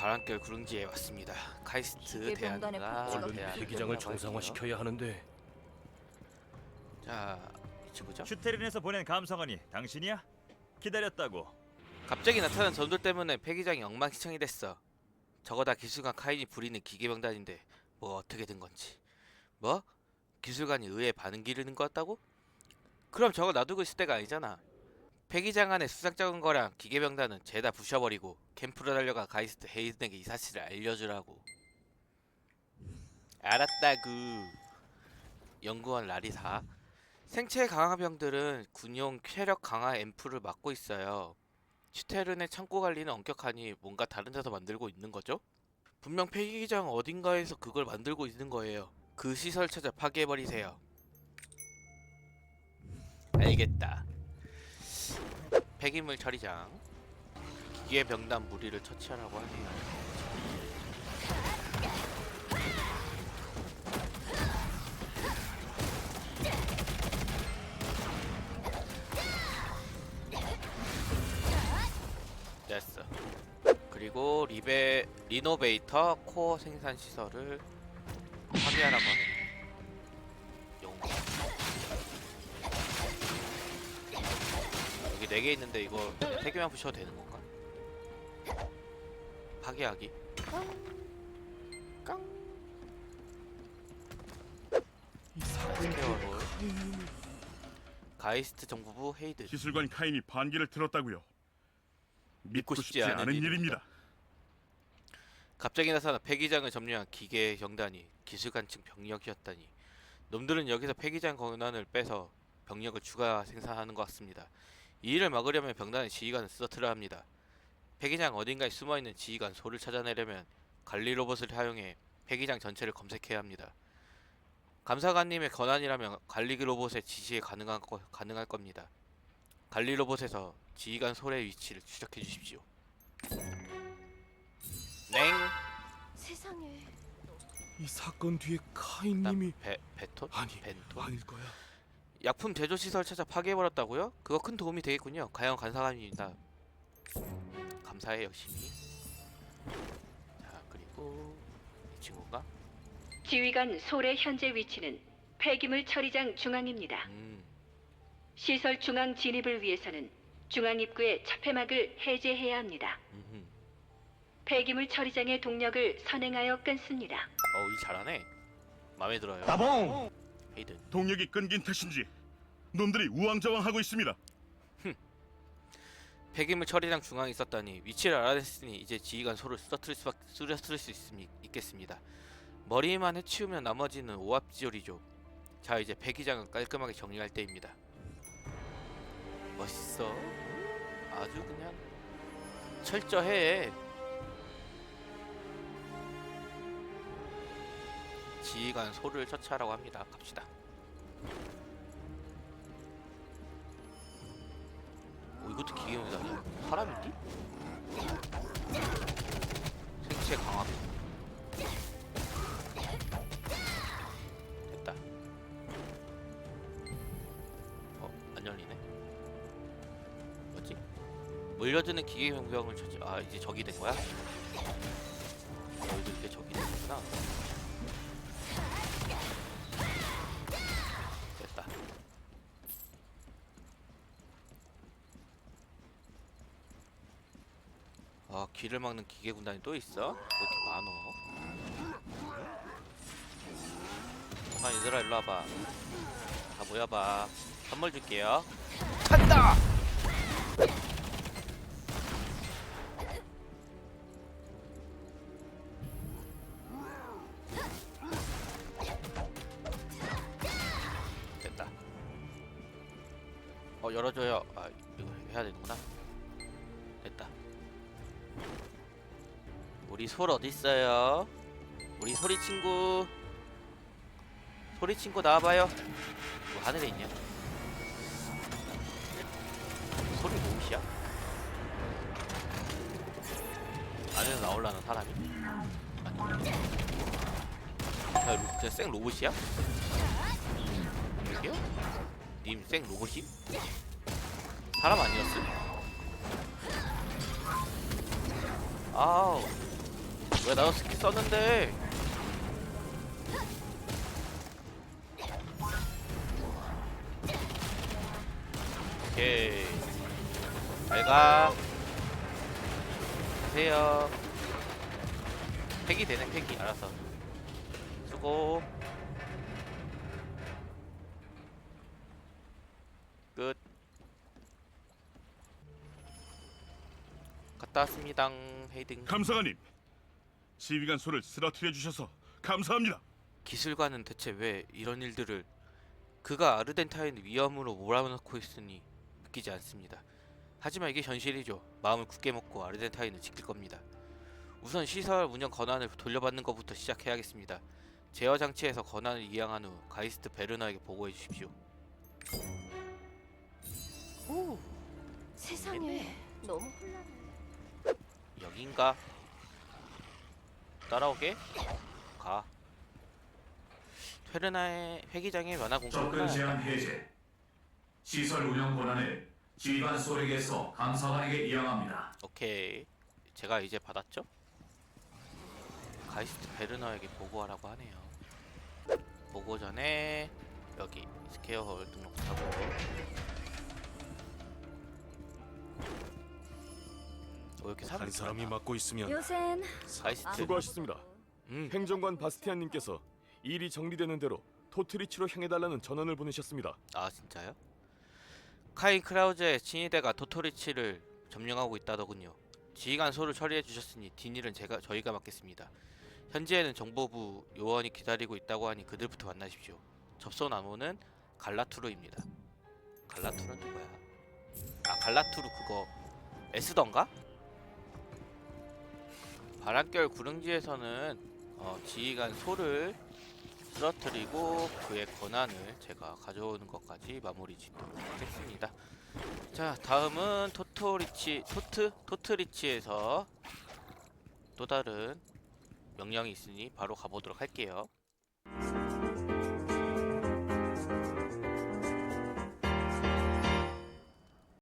바람결 구릉지에 왔습니다. 카이스트 대안과 복지가 얼른 대안 대기장을 정상화시켜야 하는데 자, 이 친구죠? 슈테린에서 보낸 감성원이 당신이야? 기다렸다고. 갑자기 나타난 점들 때문에 폐기장이 엉망진창이 됐어. 저거 다 기술관 카인이 부리는 기계병단인데 뭐 어떻게 된 건지. 뭐? 기술관이 의회 반응 기르는 것 같다고? 그럼 저거 놔두고 있을 때가 아니잖아. 폐기장 안에 수상 적은 거랑 기계병단은 죄다 부셔버리고 캠프로 달려가 가이스트 헤이든에게 이 사실을 알려주라고. 알았다구. 연구원 라리사. 생체 강화 병들은 군용 체력 강화 앰플을 맡고 있어요. 슈테른의 창고 관리는 엄격하니 뭔가 다른 데서 만들고 있는 거죠? 분명 폐기장 어딘가에서 그걸 만들고 있는 거예요. 그 시설 찾아 파괴해버리세요. 알겠다. 폐기물 처리장. 기계 병단 무리를 처치하라고 하네요. 됐어. 그리고 리베 리노베이터 코어 생산 시설을 파괴하라고 하네. 영 4개 있는데 이거 3개만 부셔도 되는 건가? 파괴하기 깡! 스케어롤 가이스트 정보부 헤이드 기술관 카인이 반기를 들었다고요. 믿고 싶지 않은 일입니다. 갑자기 나타나 폐기장을 점령한 기계 경단이 기술관측 병력이었다니 놈들은 여기서 폐기장 권한을 빼서 병력을 추가 생산하는 것 같습니다. 이 일을 막으려면 병단의 지휘관을 쓰러뜨려야 합니다. 폐기장 어딘가에 숨어있는 지휘관 소를 찾아내려면 관리 로봇을 사용해 폐기장 전체를 검색해야 합니다. 감사관님의 권한이라면 관리 로봇의 지시에 가능한 거, 가능할 겁니다. 관리 로봇에서 지휘관 솔의 위치를 추적해 주십시오. 냉. 세상에 이 사건 뒤에 카인님이 베 베톤? 아니 벤톤? 아닐 거야. 약품 제조 시설 찾아 파괴해버렸다고요? 그거 큰 도움이 되겠군요. 가영 간사관입니다. 감사해 열심히. 자 그리고 이 친구가 지휘관 솔의 현재 위치는 폐기물 처리장 중앙입니다. 음 시설 중앙 진입을 위해서는 중앙 입구의 차폐막을 해제해야 합니다. 음흠. 폐기물 처리장의 동력을 선행하여 끊습니다. 어이 잘하네. 마음에 들어요. 따봉. 헤이든. 동력이 끊긴 탓인지 놈들이 우왕좌왕하고 있습니다. 폐기물 처리장 중앙에 있었다니 위치를 알아냈으니 이제 지휘관 소를 쓰러뜨릴 수밖 쓰러뜨릴 수 있습니, 있겠습니다. 머리만 해치우면 나머지는 오합지졸이죠. 자 이제 폐기장은 깔끔하게 정리할 때입니다. 멋있어. 아주 그냥 철저해. 지휘관 소를 처치하라고 합니다. 갑시다. 어, 이것도 기계용이다. 사람이지? 생체 강화. 됐다. 어, 안 열리네. 뭐지? 물려드는 기계 용병을 처치. 아, 이제 적이 된 거야? 너희들 이제 적이 되는구나. 됐다. 아 길을 막는 기계 군단이 또 있어? 왜 이렇게 많어? 잠깐 얘들아 일로 와봐 다 모여봐 선물 줄게요 간다! 됐다 어 열어줘요 아 이거 해야 되는구나 우리 솔 어디 있어요? 우리 소리 친구. 소리 친구 나와봐요. 뭐 하늘에 있냐? 소리 로봇이야? 안에서 나올라는 사람이? 야, 로, 진짜 생 로봇이야? 여기요? 님생 로봇임? 사람 아니었음? 아우 왜 나도 스킬 썼는데? 오케이. 잘 가. 가세요. 팩이 되네, 팩이. 알았어. 수고. 끝. 갔다 왔습니다. 헤이딩. 감사관님, 지휘관 소를 쓰러뜨려 주셔서 감사합니다. 기술관은 대체 왜 이런 일들을 그가 아르덴타인 위험으로 몰아넣고 있으니 믿기지 않습니다. 하지만 이게 현실이죠. 마음을 굳게 먹고 아르덴타인을 지킬 겁니다. 우선 시설 운영 권한을 돌려받는 것부터 시작해야겠습니다. 제어 장치에서 권한을 이양한 후 가이스트 베르너에게 보고해 주십시오. 오, 세상에 너무 혼란해. 여긴가? 따라오게? 가. 페르나의 회기장의 변화 접근 공격구나. 제한 해제. 시설 운영 권한을 지휘관 소에게서 감사관에게 이양합니다. 오케이 제가 이제 받았죠? 가이스트 베르너에게 보고하라고 하네요 보고 전에 여기 스퀘어홀 등록하고 왜 이렇게 사람이 한 사람이 많아? 맡고 있으면 요샌 가이스트 수고하셨습니다. 음 행정관 바스티안님께서 일이 정리되는 대로 토트리치로 향해달라는 전원을 보내셨습니다. 아 진짜요? 카인 크라우즈의 친위대가 토토리치를 점령하고 있다더군요. 지휘관 소를 처리해 주셨으니 뒷일은 제가 저희가 맡겠습니다. 현지에는 정보부 요원이 기다리고 있다고 하니 그들부터 만나십시오. 접속 나무는 갈라투르입니다. 갈라투르는 누구야? 아 갈라투르 그거 에스던가? 바람결 구릉지에서는 어, 지휘관 소를 쓰러뜨리고 그의 권한을 제가 가져오는 것까지 마무리 짓도록 하겠습니다. 자, 다음은 토토리치, 토트, 토트리치에서 또 다른 명령이 있으니 바로 가보도록 할게요.